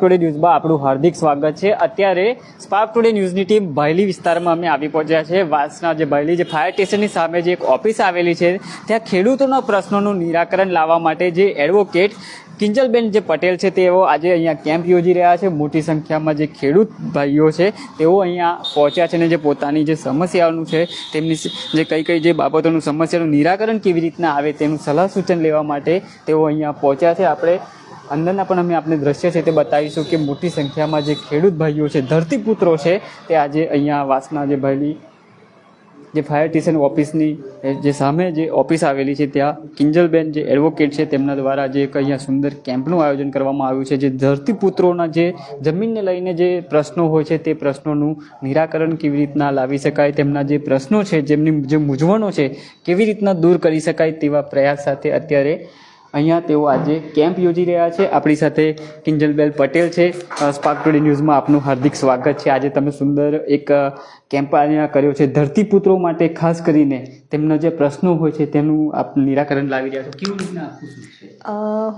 Today ન્યૂઝમાં આપણું હાર્દિક સ્વાગત છે. અત્યારે સ્પાર્ક ટુડે ન્યૂઝની ટીમ ભાયલી વિસ્તારમાં અમે આવી પહોંચ્યા છે. વાસના જે ભાયલી જે ફાયર સ્ટેશનની સામે જે એક ઓફિસ આવેલી છે, ત્યાં ખેડૂતોના પ્રશ્નોનું નિરાકરણ લાવવા માટે જે એડવોકેટ કિંજલબેન જે પટેલ છે, તેઓ આજે અહીંયા કેમ્પ યોજી રહ્યા છે. મોટી સંખ્યામાં જે ખેડૂત ભાઈઓ છે, તેઓ અહીંયા પહોંચ્યા છે અને જે પોતાની જે સમસ્યાઓનું છે, તેમની જે કઈ કઈ જે બાબતોનું સમસ્યાનું નિરાકરણ કેવી રીતના આવે તેનું સલાહ સૂચન લેવા માટે તેઓ અહીંયા પહોંચ્યા છે. આપણે અંદરના પણ અમે આપણે દ્રશ્ય છે તે બતાવીશું કે મોટી સંખ્યામાં જે ખેડૂત ભાઈઓ છે, ધરતીપુત્રો છે, તે આજે અહીંયા વાસના જે ભાઈની જે ફાયર સ્ટેશન ઓફિસની જે સામે જે ઓફિસ આવેલી છે, ત્યાં કિંજલબેન જે એડવોકેટ છે, તેમના દ્વારા જે એક અહીંયા સુંદર કેમ્પનું આયોજન કરવામાં આવ્યું છે, જે ધરતીપુત્રોના જે જમીનને લઈને જે પ્રશ્નો હોય છે, તે પ્રશ્નોનું નિરાકરણ કેવી રીતના લાવી શકાય, તેમના જે પ્રશ્નો છે, જેમની જે મૂંઝવણો છે, કેવી રીતના દૂર કરી શકાય તેવા પ્રયાસ સાથે અત્યારે અહીંયા તેઓ આજે કેમ્પ યોજી રહ્યા છે. આપણી સાથે કિંજલબેન પટેલ છે. સ્પાર્ક ટુડે ન્યૂઝમાં આપનું હાર્દિક સ્વાગત છે. આજે તમે સુંદર એક કેમ્પ કર્યો છે. ધરતીપુત્રો માટે ખાસ કરીને તેમના જે પ્રશ્નો હોય છે તેનું આપ નિરાકરણ લાવી રહ્યા છો. કેવી રીતના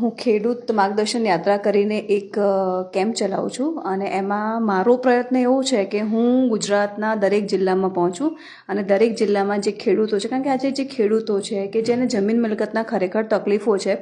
હું ખેડૂત માર્ગદર્શન યાત્રા કરીને એક કેમ્પ ચલાવું છું અને એમાં મારો પ્રયત્ન એવો છે કે હું ગુજરાતના દરેક જિલ્લામાં પહોંચું અને દરેક જિલ્લામાં જે ખેડૂતો છે, કારણ કે આજે જે ખેડૂતો છે કે જેને જમીન મિલકતના ખરેખર તકલીફો છે,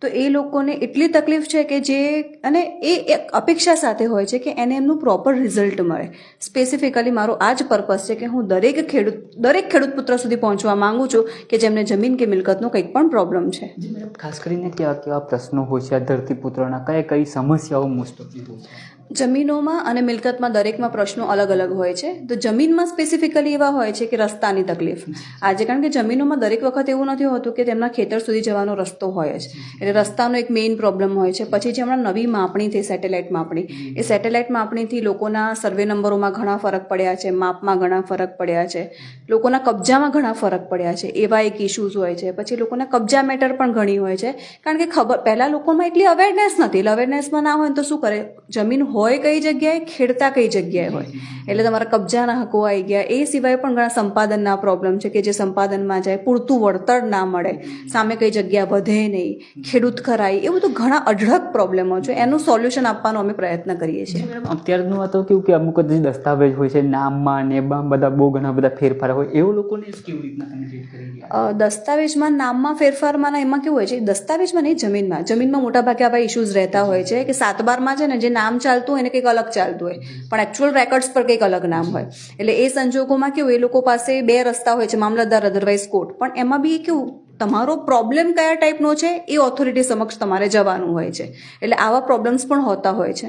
તો એ લોકોને એટલી તકલીફ છે કે જે, અને એ એક અપેક્ષા સાથે હોય છે કે એને એમનું પ્રોપર રિઝલ્ટ મળે. સ્પેસિફિકલી મારો આ જ પર્પઝ છે કે હું દરેક ખેડૂત દરેક ખેડૂત પુત્ર સુધી પહોંચવા માંગુ છું કે જેમને જમીન કે મિલકતનો કંઈક પણ પ્રોબ્લેમ છે. ખાસ કરીને કેવા કેવા પ્રશ્નો હોય છે આ ધરતીપુત્રોના કઈ કઈ સમસ્યાઓ મોસ્ટ હોય છે? જમીનોમાં અને મિલકતમાં દરેકમાં પ્રશ્નો અલગ અલગ હોય છે. તો જમીનમાં સ્પેસિફિકલી એવા હોય છે કે રસ્તાની તકલીફ. આજે કારણ કે જમીનોમાં દરેક વખત એવું નથી હોતું કે તેમના ખેતર સુધી જવાનો રસ્તો હોય જ. એટલે રસ્તાનો એક મેઇન પ્રોબ્લેમ હોય છે. પછી જે હમણાં નવી માપણી થઈ સેટેલાઇટ માપણી. એ સેટેલાઇટ માપણીથી લોકોના સર્વે નંબરોમાં ઘણા ફરક પડ્યા છે. માપમાં ઘણા ફરક પડ્યા છે. લોકોના કબજામાં ઘણા ફરક પડ્યા છે. એવા એક ઇશ્યુઝ હોય છે. પછી લોકોના કબજા મેટર પણ ઘણી હોય છે. કારણ કે ખબર, પહેલાં લોકોમાં એટલી અવેરનેસ નથી. એટલે અવેરનેસમાં ના હોય તો શું કરે? જમીન હોય કઈ જગ્યાએ ખેડતા કઈ જગ્યાએ હોય. એટલે તમારા કબજાના હકો આવી ગયા. એ સિવાય પણ ઘણા સંપાદનના પ્રોબ્લેમ છે કે જે સંપાદનમાં જાય પૂરતું વળતર ના મળે સામે કઈ જગ્યા વધે નહીં ખેડૂત ખરાઈ એ બધું ઘણા અઢળક પ્રોબ્લેમો છે. એનું સોલ્યુશન આપવાનો અમે પ્રયત્ન કરીએ છીએ. અત્યારનું આ તો કેવું કે અમુક જે દસ્તાવેજ હોય છે નામમાં ને બધા બહુ ઘણા બધા ફેરફાર હોય. એવું લોકોને કેવી રીતના દસ્તાવેજમાં નામમાં ફેરફારમાં એમાં કેવું હોય છે? દસ્તાવેજમાં નહીં જમીનમાં. જમીનમાં મોટાભાગે આવા ઇશ્યુઝ રહેતા હોય છે કે સાત બારમાં છે ને જે નામ ચાલતું હોય એને કંઈક અલગ ચાલતું હોય. પણ એકચ્યુઅલ રેકોર્ડ્સ પર કંઈક અલગ નામ હોય. એટલે એ સંજોગોમાં કેવું, એ લોકો પાસે બે રસ્તા હોય છે, મામલતદાર અધરવાઇઝ કોર્ટ પણ એમાં બી કેવું, તમારો પ્રોબ્લેમ કયા ટાઈપનો છે, એ ઓથોરિટી સમક્ષ તમારે જવાનું હોય છે. એટલે આવા પ્રોબ્લેમ્સ પણ હોતા હોય છે.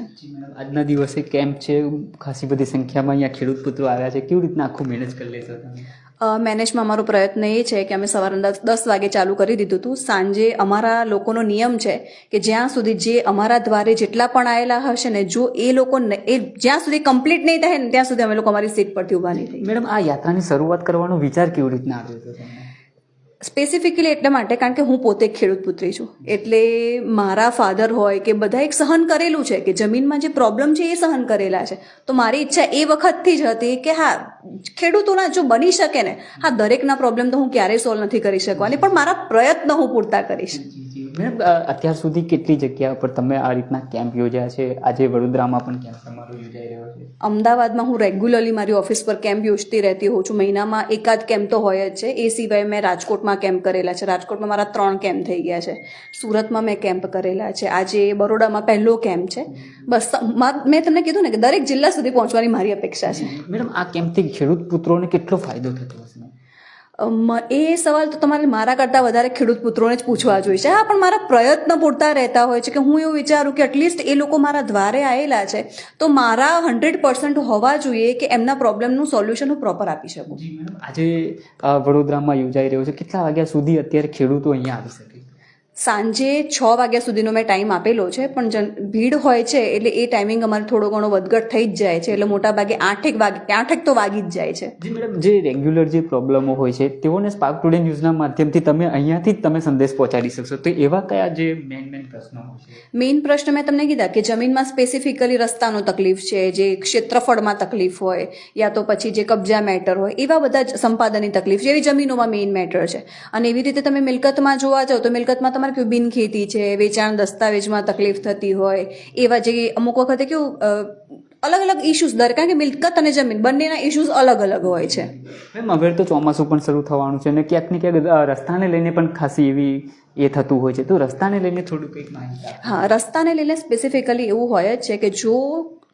આજના દિવસે કેમ્પ છે, ખાસી બધી સંખ્યામાં અહીંયા ખેડૂત પુત્રો આવ્યા છે. કેવી રીતના આખું મેનેજ કરી લેશો મેનેજમાં અમારો પ્રયત્ન એ છે કે અમે સવારના દસ વાગે ચાલુ કરી દીધું હતું. સાંજે અમારા લોકોનો નિયમ છે કે જ્યાં સુધી જે અમારા દ્વારે જેટલા પણ આવેલા હશે ને, જો એ લોકો એ જ્યાં સુધી કમ્પ્લીટ નહીં થાય ને, ત્યાં સુધી અમે લોકો અમારી સીટ પરથી ઊભા નહીં મેડમ, આ યાત્રાની શરૂઆત કરવાનો વિચાર કેવી રીતના આવ્યો હતો સ્પેસિફિકલી એટલા માટે, કારણ કે હું પોતે ખેડૂત પુત્રી છું. એટલે મારા ફાધર હોય કે બધા એક સહન કરેલું છે કે જમીનમાં જે પ્રોબ્લેમ છે એ સહન કરેલા છે. તો મારી ઈચ્છા એ વખતથી જ હતી કે હા, ખેડૂતોના જો બની શકે ને, હા, દરેકના પ્રોબ્લેમ તો હું ક્યારેય સોલ્વ નથી કરી શકવાની, પણ મારા પ્રયત્ન હું પૂરતા કરીશ. મેડમ અત્યાર સુધી કેટલી જગ્યા પર તમે આ રીતના કેમ્પ યોજ્યા છે? આજે વડોદરામાં પણ કેમ્પ તમારો યોજાઈ રહ્યો છે. અમદાવાદમાં હું રેગ્યુલરલી મારી ઓફિસ પર કેમ્પ યોજતી રહેતી હોઉં છું. મહિનામાં એકાદ કેમ્પ તો હોય જ છે. એ સિવાય મેં રાજકોટમાં કેમ્પ કરેલા છે. રાજકોટમાં મારા ત્રણ કેમ્પ થઈ ગયા છે. સુરતમાં મેં કેમ્પ કરેલા છે. આજે બરોડામાં પહેલો કેમ્પ છે. બસ મેં તમને કીધું ને કે દરેક જિલ્લા સુધી પહોંચવાની મારી અપેક્ષા છે. મેડમ આ કેમ્પથી ખેડૂત પુત્રોને કેટલો ફાયદો થતો હશે? એ સવાલ તો તમારે મારા કરતાં વધારે ખેડૂત પુત્રોને જ પૂછવા જોઈએ છે હા, પણ મારા પ્રયત્ન પૂરતા રહેતા હોય છે કે હું એવું વિચારું કે એટલીસ્ટ એ લોકો મારા દ્વારે આવેલા છે, તો મારા હંડ્રેડ પર્સન્ટ હોવા જોઈએ કે એમના પ્રોબ્લેમનું સોલ્યુશન હું પ્રોપર આપી શકું. આજે વડોદરામાં યોજાઈ રહ્યો છે. કેટલા વાગ્યા સુધી અત્યારે ખેડૂતો અહીંયા આવી શકે સાંજે છ વાગ્યા સુધીનો મેં ટાઈમ આપેલો છે પણ જન ભીડ હોય છે એટલે એ ટાઈમિંગ અમારે થોડો ઘણો વધઘટ થઈ જ જાય છે એટલે મોટા ભાગે આઠેક વાગે આઠેક તો વાગી જ જાય છે. જી મેડમ જે રેગ્યુલર જે પ્રોબ્લેમો હોય છે તેઓને સ્પાર્ક ટુડે ન્યૂઝના માધ્યમથી તમે અહીંયાથી જ તમે સંદેશ પહોંચાડી શકશો. તો એવા કયા જે મેન મેન પ્રશ્નો હોય મેઇન પ્રશ્ન મેં તમને કીધા કે જમીનમાં સ્પેસિફિકલી રસ્તાનો તકલીફ છે જે ક્ષેત્રફળમાં તકલીફ હોય યા તો પછી જે કબજા મેટર હોય એવા બધા જ સંપાદનની તકલીફ છે એવી જમીનોમાં મેઇન મેટર છે. અને એવી રીતે તમે મિલકતમાં જોવા જાઓ તો મિલકતમાં તમારે કેવું બિનખેતી છે વેચાણ દસ્તાવેજમાં તકલીફ થતી હોય એવા જે અમુક વખતે કેવું અલગ અલગ ઇશ્યુઝ દર કારણ કે મિલકત અને જમીન બંનેના ઇશ્યુઝ અલગ અલગ હોય છે. મેમ હવે તો ચોમાસું પણ શરૂ થવાનું છે અને ક્યાંક ને ક્યાંક રસ્તાને લઈને પણ ખાસી એવી એ થતું હોય છે. તો રસ્તાને લઈને થોડું કંઈક માહિતી હા રસ્તાને લઈને સ્પેસિફિકલી એવું હોય જ છે કે જો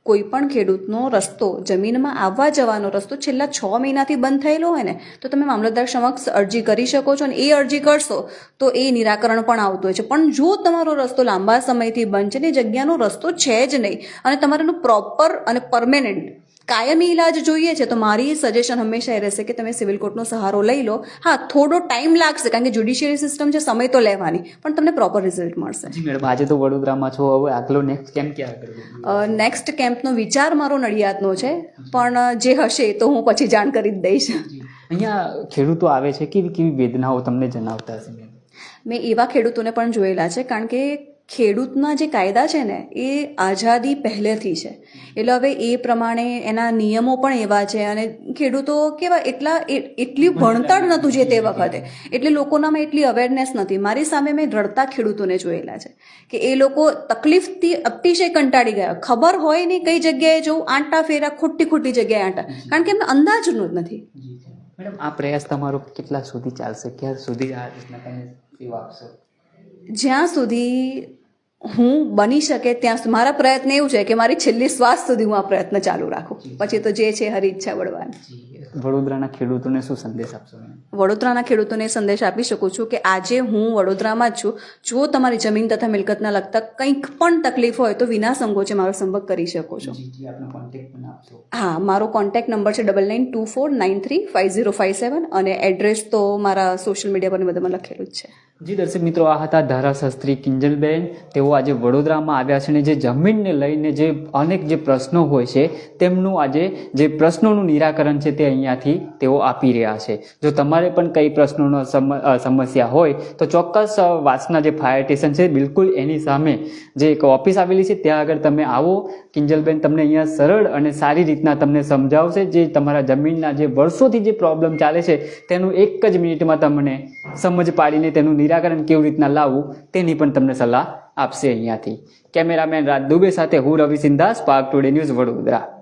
કોઈ પણ ખેડૂતનો રસ્તો, જમીનમાં આવવા જવાનો રસ્તો છેલ્લા છ મહિનાથી બંધ થયેલો હોય ને, તો તમે મામલતદાર સમક્ષ અરજી કરી શકો છો અને એ અરજી કરશો, તો એ નિરાકરણ પણ આવતું હોય છે. પણ જો તમારો રસ્તો લાંબા સમયથી બંધ છે ને જગ્યાનો રસ્તો છે જ નહીં અને તમારાનું પ્રોપર અને પરમેનન્ટ કાયમી ઇલાજ જોઈએ છે તો મારી સજેશન હંમેશા એ રહેશે કે તમે સિવિલ કોર્ટનો સહારો લઈ લો. હા થોડો ટાઈમ લાગશે કારણ કે જ્યુડિશિયરી સિસ્ટમ છે સમય તો લેવાની પણ તમને પ્રોપર રિઝલ્ટ મળશે. જી મેડમ આજે તો વડોદરામાં છો હવે આગલો નેક્સ્ટ કેમ્પ ક્યારે નેક્સ્ટ કેમ્પનો વિચાર મારો નડિયાદનો છે પણ જે હશે તો હું પછી જાણ કરી જ દઈશ. અહીંયા ખેડૂતો આવે છે કેવી કેવી વેદનાઓ તમને જણાવતા હશે મેં એવા ખેડૂતોને પણ જોયેલા છે કારણ કે ખેડૂતના જે કાયદા છે ને એ આઝાદી પહેલેથી છે. એટલે હવે એ પ્રમાણે એના નિયમો પણ એવા છે અને ખેડૂતો કેવા એટલા એટલી ભણતર નહોતું જે તે વખતે. એટલે લોકોનામાં એટલી અવેરનેસ નથી. મારી સામે મેં રડતા ખેડૂતોને જોયેલા છે કે એ લોકો તકલીફથી અતિશય કંટાળી ગયા. ખબર હોય નહીં કઈ જગ્યાએ જવું આંટા ફેરા ખોટી ખોટી જગ્યાએ આંટા. કારણ કે એમને અંદાજનું જ નથી. મેડમ આ પ્રયાસ તમારો કેટલા સુધી ચાલશે? ક્યાં સુધી આ રીતના તમે આપશો? જ્યાં સુધી હું બની શકે ત્યાં મારા પ્રયત્ન એવું છે કે મારી છેલ્લી શ્વાસ સુધી હું આ પ્રયત્ન ચાલુ રાખું. પછી તો જે છે હરી ઈચ્છા વળવાની. વડોદરાના ખેડૂતોને શું સંદેશ આપશો વડોદરાના ખેડૂતોને સંદેશ આપી શકું છું કે આજે હું વડોદરામાં જ છું. જો તમારી જમીન તથા મિલકતના લગતા કંઈક પણ તકલીફ હોય તો વિના સંકોચે મારો સંપર્ક કરી શકો છો. હા મારો કોન્ટેક્ટ નંબર છે double nine two four nine three five zero five seven અને એડ્રેસ તો મારા સોશિયલ મીડિયા પર બધામાં લખેલું જ છે. જી દર્શક મિત્રો, આ હતા ધારાશાસ્ત્રી કિંજલબેન. તેઓ આજે વડોદરામાં આવ્યા છે અને જે જમીનને લઈને જે અનેક જે પ્રશ્નો હોય છે, તેમનું આજે જે પ્રશ્નોનું નિરાકરણ છે તે અહીંયાથી તેઓ આપી રહ્યા છે. જો તમારે પણ કઈ પ્રશ્નોનો સમ- સમસ્યા હોય, તો ચોક્કસ વાસના જે ફાયર સ્ટેશન છે, બિલકુલ એની સામે જે એક ઓફિસ આવેલી છે, ત્યાં આગળ તમે આવો. કિંજલબેન તમને અહીંયા સરળ અને સારી રીતના તમને સમજાવશે જે તમારા જમીનના જે વર્ષોથી જે પ્રોબ્લેમ ચાલે છે, તેનું એક જ મિનિટમાં તમને સમજ પાડીને તેનું નિરાકરણ કેવી રીતના લાવવું તેની પણ તમને સલાહ આપશે અહીંયાથી. કેમેરામેન રાજ દુબે સાથે હું Ravi Sindha spark today news Vadodara.